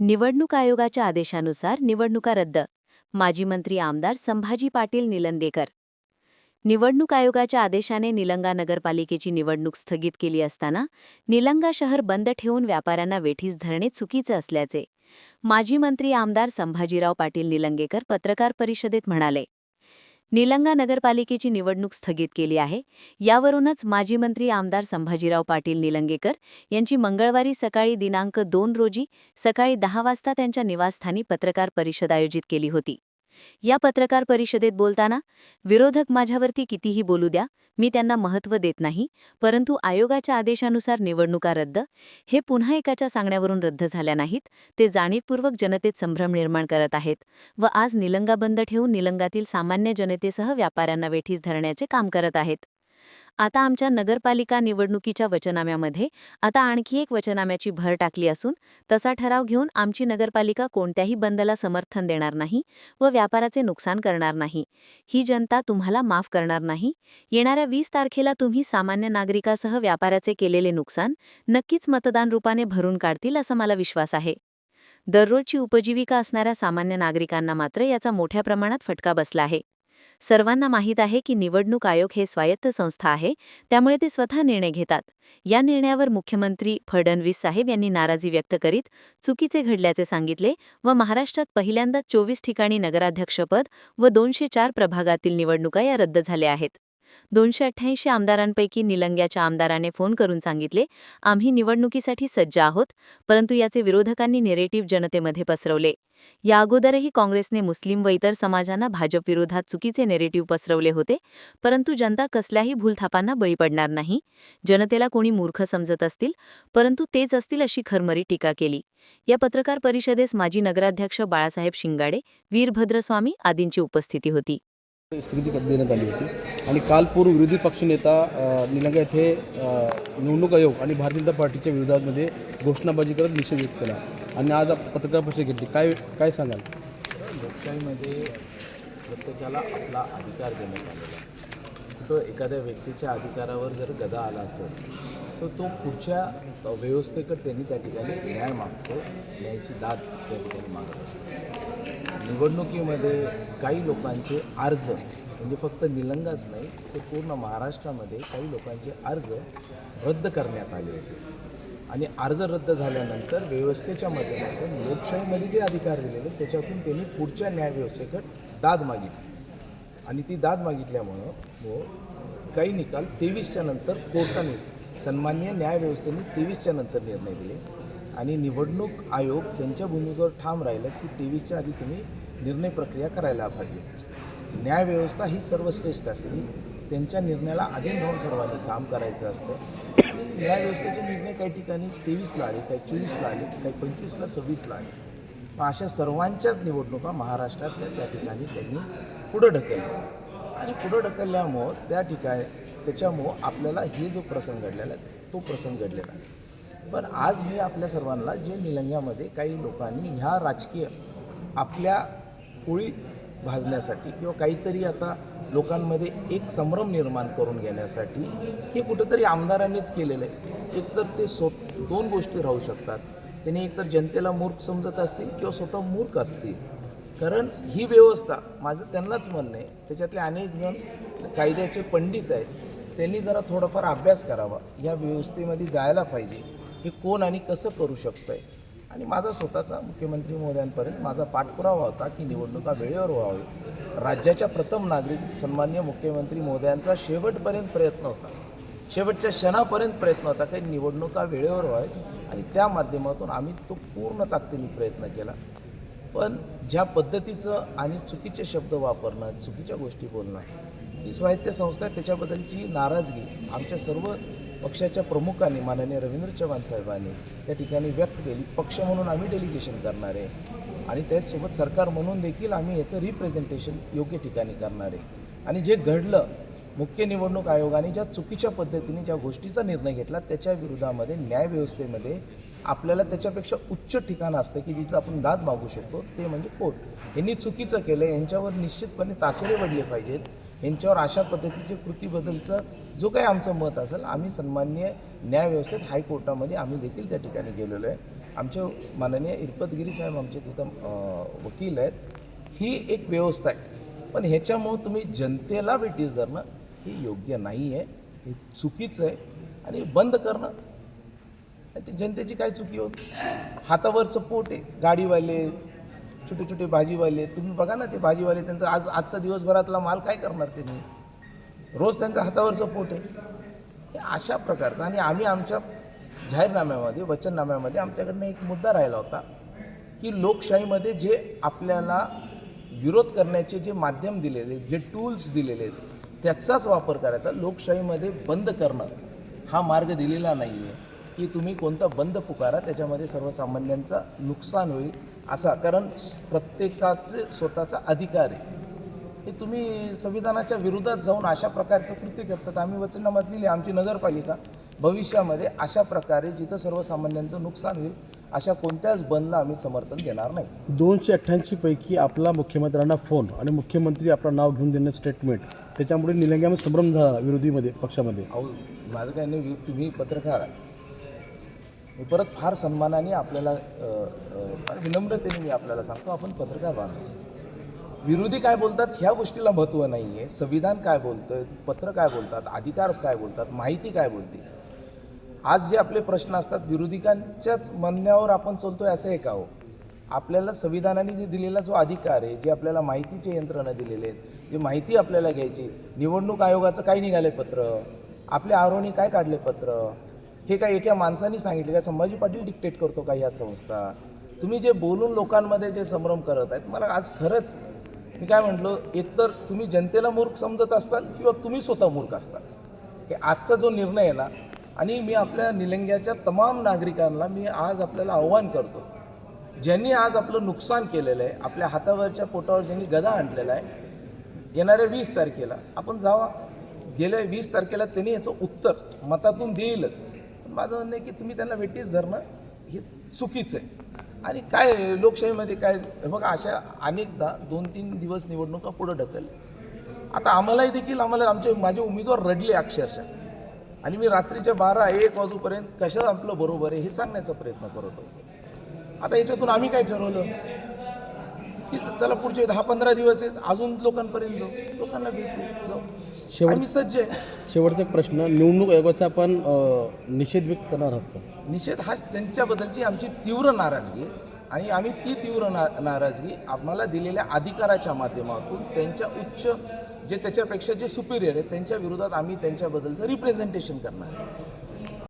निवडणूक आयोगाच्या आदेशानुसार निवडणुका रद्द. माजी मंत्री आमदार संभाजी पाटील निलंदेकर निवडणूक आयोगाच्या आदेशाने निलंगा नगरपालिकेची निवडणूक स्थगित केली असताना निलंगा शहर बंद ठेवून व्यापाऱ्यांना वेठीस धरणे चुकीचे असल्याचे माजी मंत्री आमदार संभाजीराव पाटील निलंगेकर पत्रकार परिषदेत म्हणाले. निलंगा नगरपालिकेची निवडणूक स्थगित केली आहे. यावरूनच माजी मंत्री आमदार संभाजीराव पाटील निलंगेकर यांची मंगळवारी सकाळी दिनांक दोन रोजी सकाळी दहा वाजता त्यांच्या निवासस्थानी पत्रकार परिषद आयोजित केली होती. या पत्रकार परिषदेत बोलताना विरोधक माझ्यावरती कितीही बोलू द्या मी त्यांना महत्त्व देत नाही परंतु आयोगाच्या आदेशानुसार निवडणुका रद्द हे पुन्हा एकाच्या सांगण्यावरून रद्द झाल्या नाहीत ते जाणीवपूर्वक जनतेत संभ्रम निर्माण करत आहेत व आज निलंगा बंद ठेवून निलंगातील सामान्य जनतेसह व्यापाऱ्यांना वेठीस धरण्याचे काम करत आहेत. आता आमच्या नगरपालिका निवडणुकीच्या वचनाम्यामध्ये आता आणखी एक वचनाम्याची भर टाकली असून तसा ठराव घेऊन आमची नगरपालिका कोणत्याही बंदला समर्थन देणार नाही व व्यापाराचे नुकसान करणार नाही. ही जनता तुम्हाला माफ करणार नाही. येणाऱ्या वीस तारखेला तुम्ही सामान्य नागरिकासह व्यापाराचे केलेले नुकसान नक्कीच मतदान रूपाने भरून काढतील असा मला विश्वास आहे. दररोजची उपजीविका असणाऱ्या सामान्य नागरिकांना मात्र याचा मोठ्या प्रमाणात फटका बसला आहे. सर्वांना माहीत आहे की निवडणूक आयोग हे स्वायत्त संस्था आहे त्यामुळे ते स्वतः निर्णय घेतात. या निर्णयावर मुख्यमंत्री फडणवीस साहेब यांनी नाराजी व्यक्त करीत चुकीचे घडल्याचे सांगितले व महाराष्ट्रात पहिल्यांदाच चोवीस ठिकाणी नगराध्यक्षपद व दोनशे चार प्रभागातील निवडणुका या रद्द झाल्या आहेत. दोनशे अठ्ठ्याऐंशी आमदारांपैकी निलंग्याच्या आमदाराने फोन करून सांगितले आम्ही निवडणुकीसाठी सज्ज आहोत परंतु याचे विरोधकांनी नेरेटिव्ह जनतेमध्ये पसरवले. या अगोदरही काँग्रेसने मुस्लिम व इतर समाजांना भाजप विरोधात चुकीचे नेरेटिव्ह पसरवले होते परंतु जनता कसल्याही भूलथापांना बळी पडणार नाही. जनतेला कोणी मूर्ख समजत असतील परंतु तेच असतील अशी खरमरी टीका केली. या पत्रकार परिषदेस माजी नगराध्यक्ष बाळासाहेब शिंगाडे वीरभद्रस्वामी आदींची उपस्थिती होती. स्थगिती देण्यात आली होती. आणि काल पूर्व विरोधी पक्षनेता निलंगा येथे निवडणूक आयोग आणि भारतीय जनता पार्टीच्या विरोधामध्ये घोषणाबाजी करत निषेध व्यक्त केला. आणि आज पत्रकार परिषद घेतली. काय काय सांगाल? लोकशाहीमध्ये प्रत्येकाला आपला अधिकार देण्यात आलेला आहे. एखाद्या व्यक्तीच्या अधिकारावर जर गदा आला असेल तर तो पुढच्या व्यवस्थेकडे त्यांनी त्या ठिकाणी न्याय मागतो. न्यायाची दाद त्या ठिकाणी मागत असतो. निवडणुकीमध्ये काही लोकांचे अर्ज म्हणजे फक्त निलंगाच नाही तर पूर्ण महाराष्ट्रामध्ये काही लोकांचे अर्ज रद्द करण्यात आले होते. आणि अर्ज रद्द झाल्यानंतर व्यवस्थेच्या माध्यमातून लोकशाहीमध्ये जे अधिकार दिलेले त्याच्यातून त्यांनी पुढच्या न्यायव्यवस्थेकडे दाद मागितली. आणि ती दाद मागितल्यामुळं व काही निकाल तेवीसच्या नंतर कोर्टाने सन्मान्य न्यायव्यवस्थेने तेवीसच्या नंतर निर्णय दिले. आणि निवडणूक आयोग त्यांच्या भूमिकेवर ठाम राहिलं की तेवीसच्या आधी तुम्ही निर्णय प्रक्रिया करायला पाहिजे. न्यायव्यवस्था ही सर्वश्रेष्ठ असते. त्यांच्या निर्णयाला अधीन राहून सर्वांनी काम करायचं असतं. आणि न्यायव्यवस्थेचे निर्णय काही ठिकाणी तेवीसला आले काही चोवीसला आले काही पंचवीसला सव्वीसला आले. अशा सर्वांच्याच निवडणुका महाराष्ट्रातल्या त्या ठिकाणी त्यांनी पुढं ढकलल्या. आणि पुढं ढकलल्यामुळं त्या ठिकाणी त्याच्यामुळं आपल्याला हे जो प्रसंग घडलेला आहे तो प्रसंग घडलेला आहे. पण आज मी आपल्या सर्वांना जे निलंग्यामध्ये काही लोकांनी ह्या राजकीय आपल्या पोळी भाजण्यासाठी किंवा काहीतरी आता लोकांमध्ये एक संभ्रम निर्माण करून घेण्यासाठी हे कुठंतरी आमदारांनीच केलेलं आहे. एकतर ते स्व दोन गोष्टी राहू शकतात. त्यांनी एकतर जनतेला मूर्ख समजत असतील किंवा स्वतः मूर्ख असतील. कारण ही व्यवस्था माझं त्यांनाच म्हणणं आहे त्याच्यातले अनेक जण कायद्याचे पंडित आहेत त्यांनी जरा थोडाफार अभ्यास करावा. या व्यवस्थेमध्ये जायला पाहिजे. हे कोण आणि कसं करू शकतं आहे आणि माझा स्वतःचा मुख्यमंत्री महोदयांपर्यंत माझा पाठपुरावा होता की निवडणुका वेळेवर व्हावी. राज्याच्या प्रथम नागरिक सन्मान्य मुख्यमंत्री महोदयांचा शेवटपर्यंत प्रयत्न होता. शेवटच्या क्षणापर्यंत प्रयत्न होता काही निवडणुका वेळेवर व्हाव्यात. आणि त्या माध्यमातून आम्ही तो पूर्ण ताकदीने प्रयत्न केला. पण ज्या पद्धतीचं आणि चुकीचे शब्द वापरणं चुकीच्या गोष्टी बोलणं ही स्वायत्त संस्था त्याच्याबद्दलची नाराजगी आमच्या सर्व पक्षाच्या प्रमुखांनी माननीय रवींद्र चव्हाण साहेबांनी त्या ठिकाणी व्यक्त केली. पक्ष म्हणून आम्ही डेलिगेशन करणार आहे आणि त्याचसोबत सरकार म्हणून देखील आम्ही याचं रिप्रेझेंटेशन योग्य ठिकाणी करणार आहे. आणि जे घडलं मुख्य निवडणूक आयोगाने ज्या चुकीच्या पद्धतीने ज्या गोष्टीचा निर्णय घेतला त्याच्या विरोधामध्ये न्यायव्यवस्थेमध्ये आपल्याला त्याच्यापेक्षा उच्च ठिकाण असतं की जिथं आपण दाद मागू शकतो ते म्हणजे कोर्ट यांनी चुकीचं केलं यांच्यावर निश्चितपणे ताशेरे पडले पाहिजेत. यांच्यावर अशा पद्धतीचे कृतीबद्दलचं जो काही आमचं मत असेल आम्ही सन्मान्य न्यायव्यवस्थेत हायकोर्टामध्ये आम्ही देखील त्या ठिकाणी गेलेलो आहे. आमचे माननीय इरपतगिरी साहेब आमचे तिथं वकील आहेत. ही एक व्यवस्था आहे. पण ह्याच्यामुळं तुम्ही जनतेला भेटीस धरणं हे योग्य नाही आहे हे चुकीचं आहे आणि बंद करणं जनतेची काय चुकी होत? हातावरचं पोट आहे गाडीवाले छोटे छोटे भाजीवाले. तुम्ही बघा ना ते भाजीवाले त्यांचं आज आजचा दिवसभरातला माल काय करणार त्यांनी? रोज त्यांचं हातावरचं पोट आहे. हे अशा प्रकारचं. आणि आम्ही आमच्या जाहीरनाम्यामध्ये वचननाम्यामध्ये आमच्याकडनं एक मुद्दा राहिला होता की लोकशाहीमध्ये जे आपल्याला विरोध करण्याचे जे माध्यम दिलेले जे टूल्स दिलेले आहेत त्याचाच वापर करायचा. लोकशाहीमध्ये बंद करणं हा मार्ग दिलेला नाही आहे की तुम्ही कोणता बंद पुकारा त्याच्यामध्ये सर्वसामान्यांचं नुकसान होईल असा. कारण प्रत्येकाचे स्वतःचा अधिकार आहे. हे तुम्ही संविधानाच्या विरोधात जाऊन अशा प्रकारचं कृत्य करतात. आम्ही वचनामात लिहिले आमची नगरपालिका भविष्यामध्ये अशा प्रकारे जिथं सर्वसामान्यांचं नुकसान होईल अशा कोणत्याच बंदला आम्ही समर्थन देणार नाही. दोनशे अठ्ठ्याऐंशी पैकी आपला मुख्यमंत्र्यांना फोन आणि मुख्यमंत्री आपलं नाव घेऊन देणं स्टेटमेंट त्याच्यामुळे निलंग्यामध्ये संभ्रम झाला विरोधीमध्ये पक्षामध्ये. अहो माझं काय नाही तुम्ही पत्रकार आहात. मी परत फार सन्मानाने आपल्याला फार विनम्रतेने मी आपल्याला सांगतो आपण पत्रकार बांधतो विरोधी काय बोलतात ह्या गोष्टीला महत्त्व नाही आहे संविधान काय बोलतं पत्र काय बोलतात अधिकार काय बोलतात माहिती काय बोलते? आज जे आपले प्रश्न असतात विरोधिकांच्याच म्हणण्यावर आपण चलतोय असं आहे का हो? आपल्याला संविधानाने जे दिलेला जो अधिकार आहे जे आपल्याला माहितीचे यंत्रणा दिलेले आहेत जे माहिती आपल्याला घ्यायची निवडणूक आयोगाचं काय निघाले पत्र? आपल्या आरोनी काय काढले पत्र? हे काय एका माणसाने सांगितले का संभाजी पाटील डिक्टेट करतो का या संस्था? तुम्ही जे बोलून लोकांमध्ये जे संभ्रम करत आहेत मला आज खरंच मी काय म्हटलं एकतर तुम्ही जनतेला मूर्ख समजत असताल किंवा तुम्ही स्वतः मूर्ख असताल? हे आजचा जो निर्णय आहे ना आणि मी आपल्या निलंग्याच्या तमाम नागरिकांना मी आज आपल्याला आव्हान करतो ज्यांनी आज आपलं नुकसान केलेलं आहे आपल्या हातावरच्या पोटावर ज्यांनी गदा आणलेला आहे येणाऱ्या वीस तारखेला आपण जावा. गेल्या वीस तारखेला त्यांनी याचं उत्तर मतातून देईलच. माझं म्हणणं आहे की तुम्ही त्यांना वेटीस धरणं हे चुकीचं आहे. आणि काय लोकशाहीमध्ये काय हे बघा अशा अनेकदा दोन तीन दिवस निवडणुका पुढं ढकलल्या. आता आम्हालाही देखील आम्हाला आमचे माझे उमेदवार रडले अक्षरशः. आणि मी रात्रीच्या बारा एक वाजूपर्यंत कशा आपलं बरोबर आहे हे सांगण्याचा प्रयत्न करत होतो. आता याच्यातून आम्ही काय ठरवलं? की चला पुढचे दहा पंधरा दिवस आहेत अजून लोकांपर्यंत जाऊ. लोकांना भेटू जाऊ. शेवट आम्ही सज्ज आहे. शेवटचा एक प्रश्न निवडणूक आयोगाचा आपण अं, निषेध व्यक्त करणार आहात का? निषेध हा त्यांच्याबद्दलची आमची तीव्र नाराजगी आहे. आणि आम्ही ती तीव्र ना नाराजगी आम्हाला दिलेल्या अधिकाराच्या माध्यमातून त्यांच्या उच्च जे त्याच्यापेक्षा जे सुपिरियर आहेत त्यांच्या विरोधात आम्ही त्यांच्याबद्दलचं रिप्रेझेंटेशन करणार आहे